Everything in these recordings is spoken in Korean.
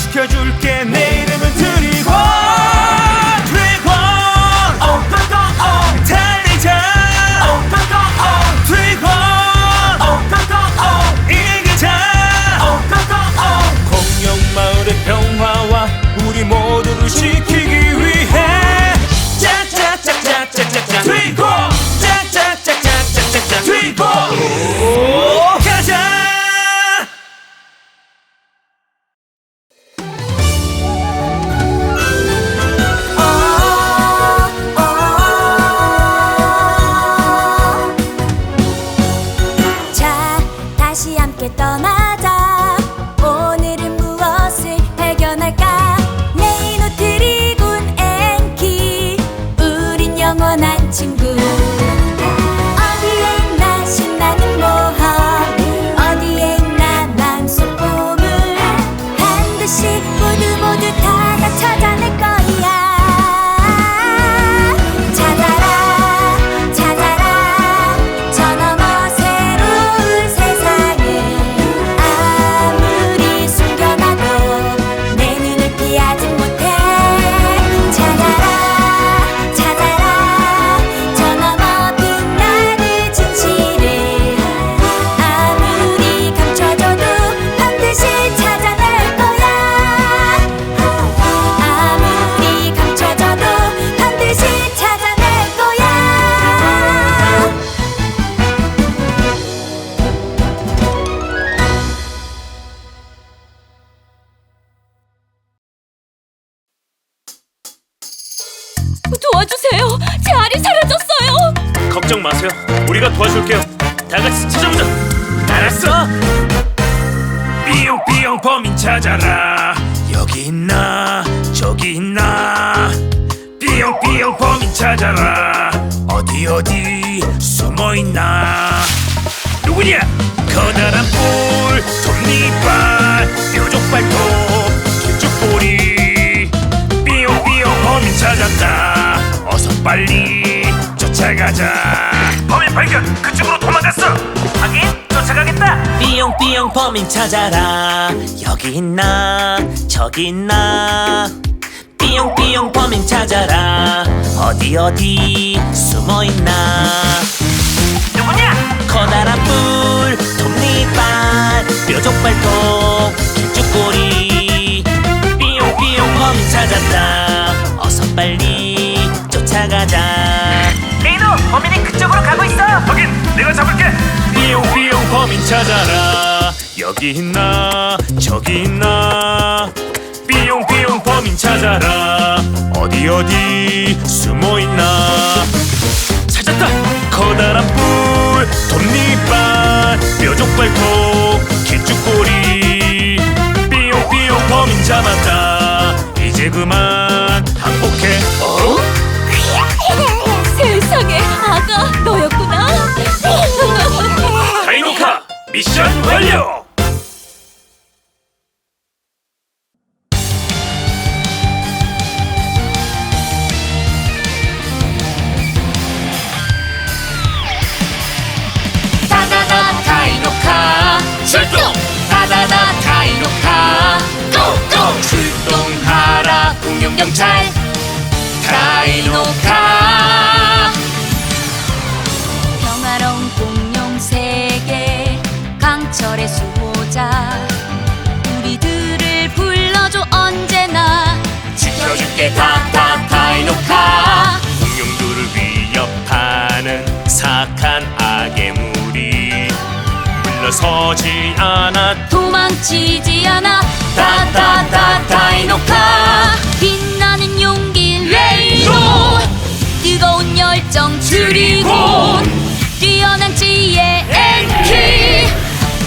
지켜 도와주세요. 제 알이 사라졌어요. 걱정 마세요. 우리가 도와줄게요. 다 같이 찾아보자. 알았어. 삐용삐용 범인 찾아라. 여기 있나 저기 있나. 삐용삐용 범인 찾아라. 어디 어디 숨어 있나. 누구냐? 커다란 뿔, 톱니발, 뾰족 발톱, 빨리 쫓아가자. 범인 발견. 그쪽으로 도망갔어. 확인. 쫓아가겠다. 삐용삐용 범인 찾아라. 여기 있나 저기 있나. 삐용삐용 범인 찾아라. 어디 어디 숨어 있나. 누구냐? 커다란 뿔, 범인이 그쪽으로 가고 있어 확인, 내가 잡을게. 삐용삐용 범인 찾아라. 여기 있나 저기 있나. 삐용삐용 범인 찾아라. 어디 어디 숨어 있나. 공룡 경찰 다이노카. 평화로운 공룡 세계 강철의 수호자. 우리들을 불러줘 언제나. 지켜줄게 다다 다이노카. 공룡들을 위협하는 사악한 악의 무리 물러서지 않아. 도망치지 않아. 다다다 다이노카 열정 줄이고 뛰어난 지혜 엔키.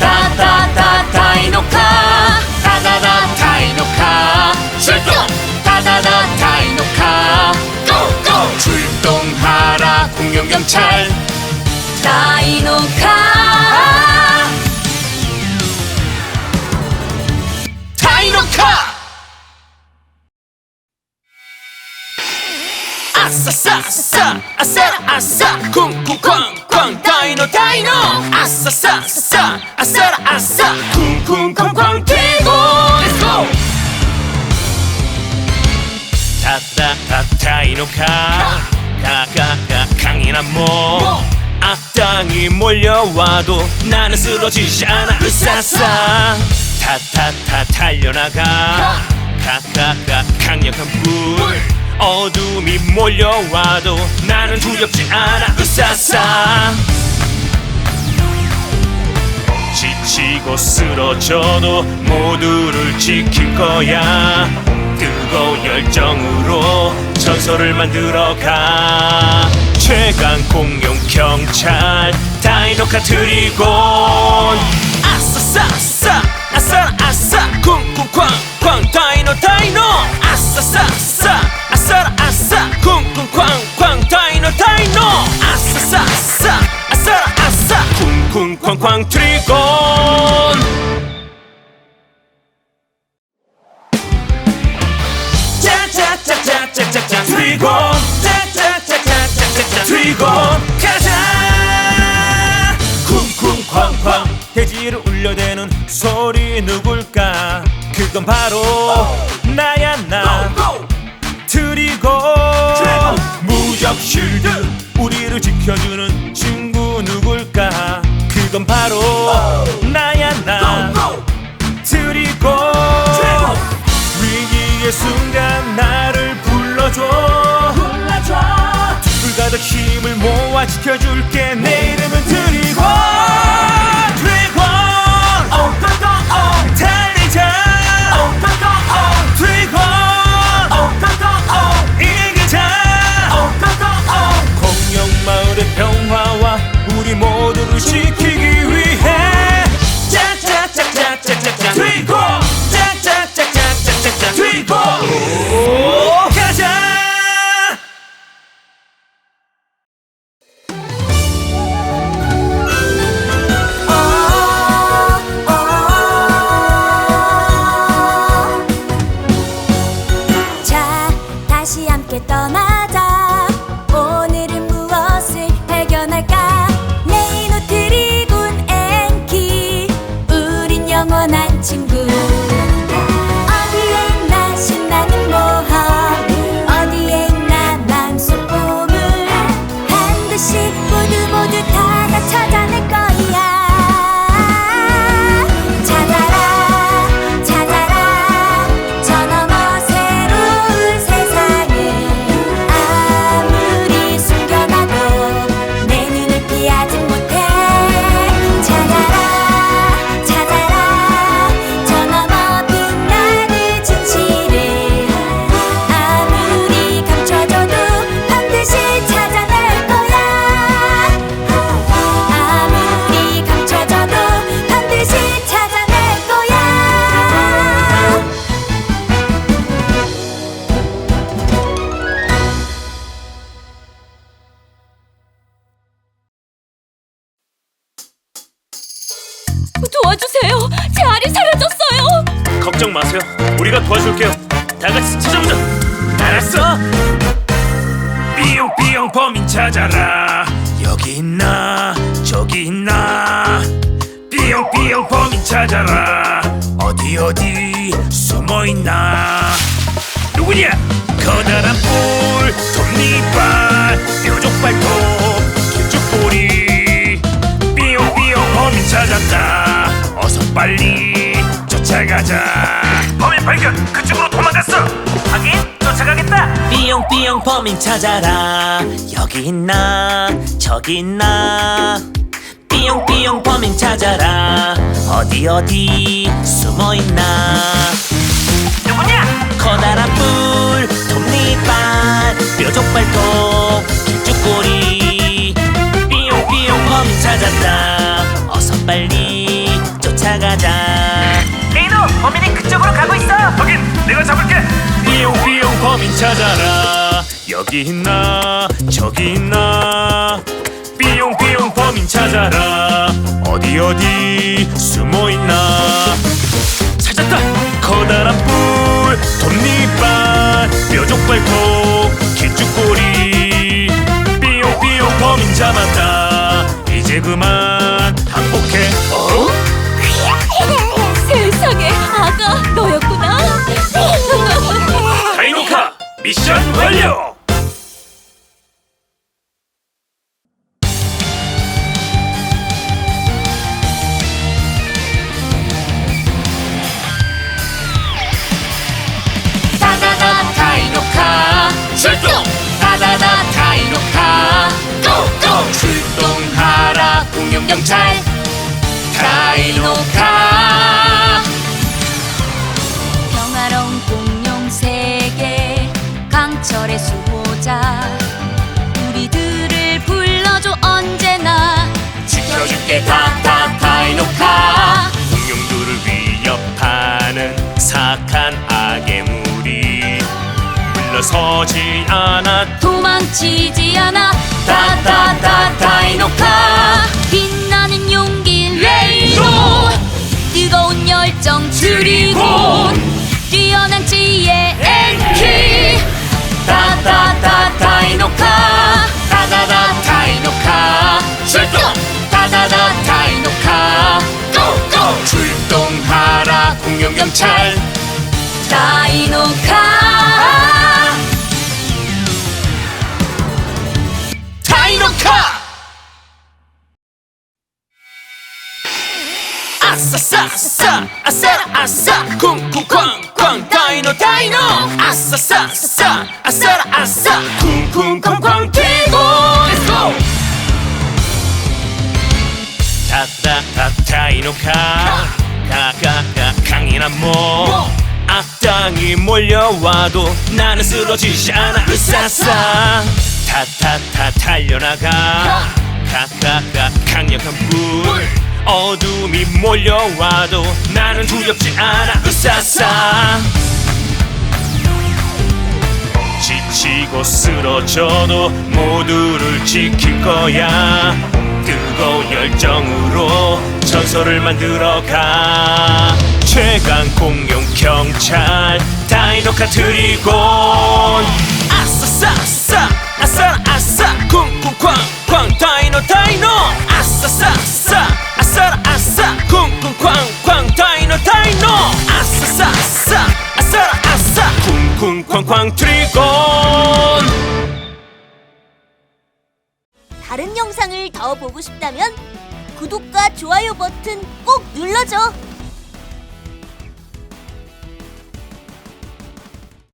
따다다 다이노카. 따다다 다이노카. 출동. 따다다 다이노카. 고고. 출동하라 공룡경찰. 다이노카. 아싸싸싸 아싸라 아싸. 쿵쿵 쾅쾅. 다이노 다이노. 아싸싸싸 아싸라 아싸 쿵쿵 쾅쾅 뛰고. Let's go. 다다다 다이노카. 가가가 강인한 몸 악당이 몰려와도 나는 쓰러지지 않아. 으싸싸 타타타 달려나가. 가가가 강력한 불 어둠이 몰려와도 나는 두렵지 않아. 으싸싸 지치고 쓰러져도 모두를 지킬 거야. 뜨거운 열정으로 전설을 만들어가. 최강 공룡 경찰 다이노카 트리곤. 아싸싸싸 아싸 아싸 쾅쾅 짜짜짜짜짜짜짜 트리곤 짜짜짜짜짜짜짜 트리곤 가자 쿵쿵쾅쾅 대지를 울려대는 소리 누굴까 그건 바로 나야 나 트리곤 무적 쉴드 우리를 지켜주는 지켜줄게 けたて 범인 찾아라. 여기 있나 저기 있나. 삐용삐용 범인 찾아라. 어디 어디 숨어 있나. 누구냐? 커다란 뿔, 톱니발, 뾰족 발톱, 길쭉 꼬리. 삐용삐용 범인 찾았다. 어서 빨리 쫓아가자. 범인 발견. 그쪽으로. 하긴 삐용삐용 범인 찾아라. 여기 있나? 저기 있나? 삐용삐용 범인 찾아라. 어디 어디 숨어 있나? 누구냐? 커다란 뿔 톱니발 뾰족 발톱 길쭉꼬리 삐용삐용 범인 찾았다. 어서 빨리 쫓아가자. 레이노 범인이 그쪽으로 가고 있어. 확인 내가 잡을게 범인 찾아라. 여기 있나? 저기 있나? 삐용삐용 범인 찾아라. 어디 어디? 숨어 있나? 찾았다. 커다란 뿔 톱니발 뾰족 발 톱 길쭉꼬리 삐용삐용 범인 잡았다. 이제 그만 미션 완료! 다다다 다이노카. 출동! 다다다 다이노카. 고고! 출동하라 공룡 경찰! 다이노카 철의 수호자. 우리들을 불러줘 언제나. 지켜줄게 다다 다이노카 공룡들을 위협하는 사악한 악의 무리 물러서지 않아. 도망치지 않아. 다이노카 빛나는 용기 레이노 뜨거운 열정 드리곤 뛰어난 지 다이노카. 다다다 다이노카. 출동! 다다다 다이노카. 고고! 출동하라 공룡 경찰. 다 아싸싸싸 아싸라 아싸. 쿵쿵 쾅쾅 다이노 다이노. 아싸 싸싸 아싸라 아싸. 쿵쿵 쾅쾅 뛰고 Let's go 다다다 다이노카. 가가가 강인한 몸 악당이 몰려와도 나는 쓰러지지 않아. 으싸싸. 타타타 달려나가. 가가가 강력한 불 어둠이 몰려와도 나는 두렵지 않아. 으싸싸. 지치고 쓰러져도 모두를 지킬 거야. 뜨거운 열정으로 전설을 만들어가. 최강 공룡 경찰 다이노 카 트리곤. 아싸싸싸 아싸 아싸. 쿵쿵쾅쾅 다이노 다이노. 아싸싸싸 아싸 쾅쾅 트리곤 다른 영상을 더 보고 싶다면 구독과 좋아요 버튼 꼭 눌러줘.